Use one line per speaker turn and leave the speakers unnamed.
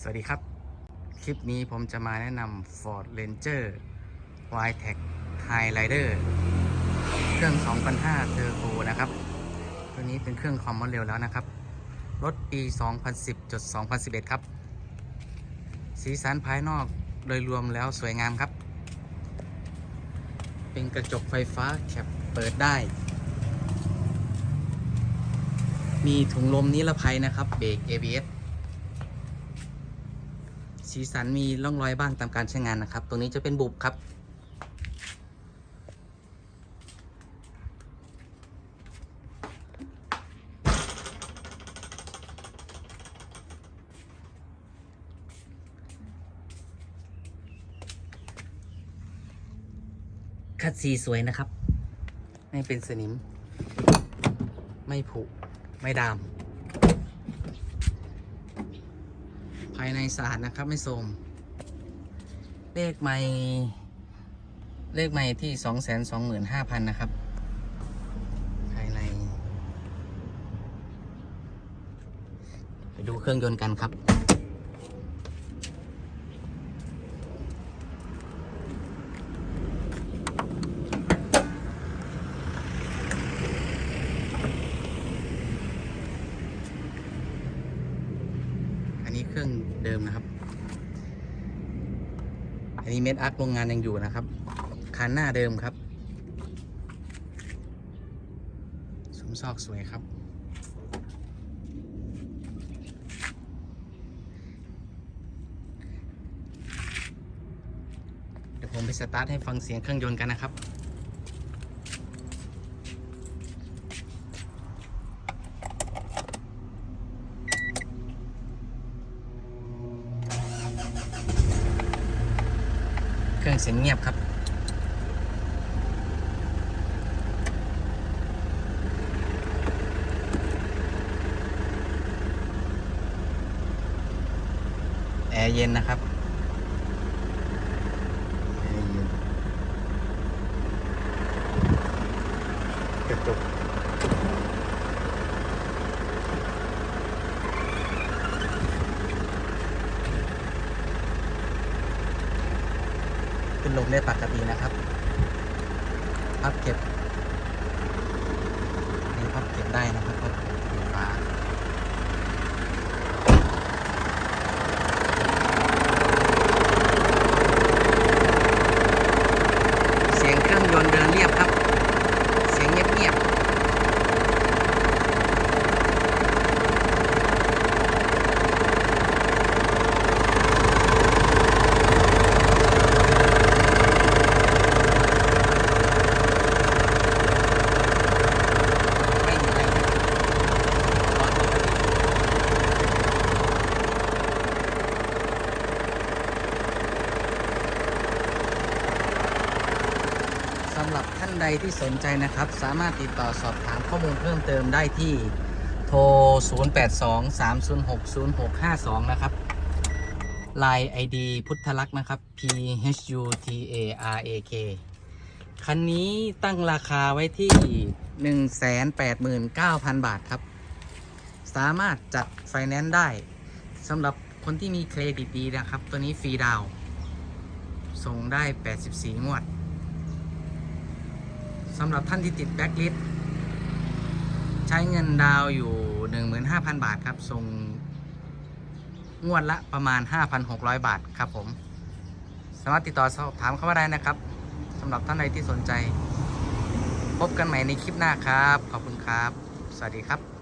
สวัสดีครับ คลิปนี้ผมจะมาแนะนำ Ford Ranger Y-Tech Highlander เครื่อง 2005เทอร์โบนะครับ ตัวนี้เป็นเครื่องความเร็วแล้วนะครับ รถปี 2010จด2011 ครับ สีสันภายนอกโดยรวมแล้วสวยงามครับ เป็นกระจกไฟฟ้าแคปเปิดได้ มีถุงลมนิรภัยนะครับ เบรก ABS สีสันมีร่องรอยบ้างตามการใช้งานนะครับ ตรงนี้จะเป็นบุบครับ คัดสีสวยนะครับ ไม่เป็นสนิม ไม่ผุ ไม่ดามายในสตร์นะครับ ไม่โทรมเลขไม่ เลขไม่ที่สองแสนสองหมื่นห้าพันนะครับ ภายใน ไปดูเครื่องยนต์กันครับ นี้เครื่องเดิมนะครับ อันนี้เม็ดอาร์คโรงงานยังอยู่นะครับ คันหน้าเดิมครับสมซอกสวยครับ เดี๋ยวผมไปสตาร์ทให้ฟังเสียงเครื่องยนต์กันนะครับ เครื่องเสียงเงียบครับแอร์เย็นนะครับแอร์เย็นกระจก ขึ้นลงได้ปกตินะครับ พับเก็บนี่พับเก็บได้นะครับพับไฟฟ้า เสียงเครื่องยนต์เดินเรียบครับ เสียงเงียบๆไม่มีอะไรร้อนปกติสำ หรับท่านใดที่สนใจนะครับ สามารถติดต่อสอบถามข้อมูลเพิ่มเติมได้ที่โทร 0823060652 นะครับ Line ID พุทธลักษณ์นะครับ P H U T A R A K คันนี้ตั้งราคาไว้ที่ 189,000 บาทครับ สามารถจัดไฟแนนซ์ได้สำหรับคนที่มีเครดิตดีนะครับ ตัวนี้ฟรีดาวน์ส่งได้ 84 งวด สำหรับท่านที่ติดแบ็กลิสใช้เงินดาวอยู่ 15,000 บาทครับ ส่งงวดละประมาณ 5,600 บาทครับผม สามารถติดต่อสอบถามเข้ามาได้นะครับสำหรับท่านใดที่สนใจ พบกันใหม่ในคลิปหน้าครับ ขอบคุณครับ สวัสดีครับ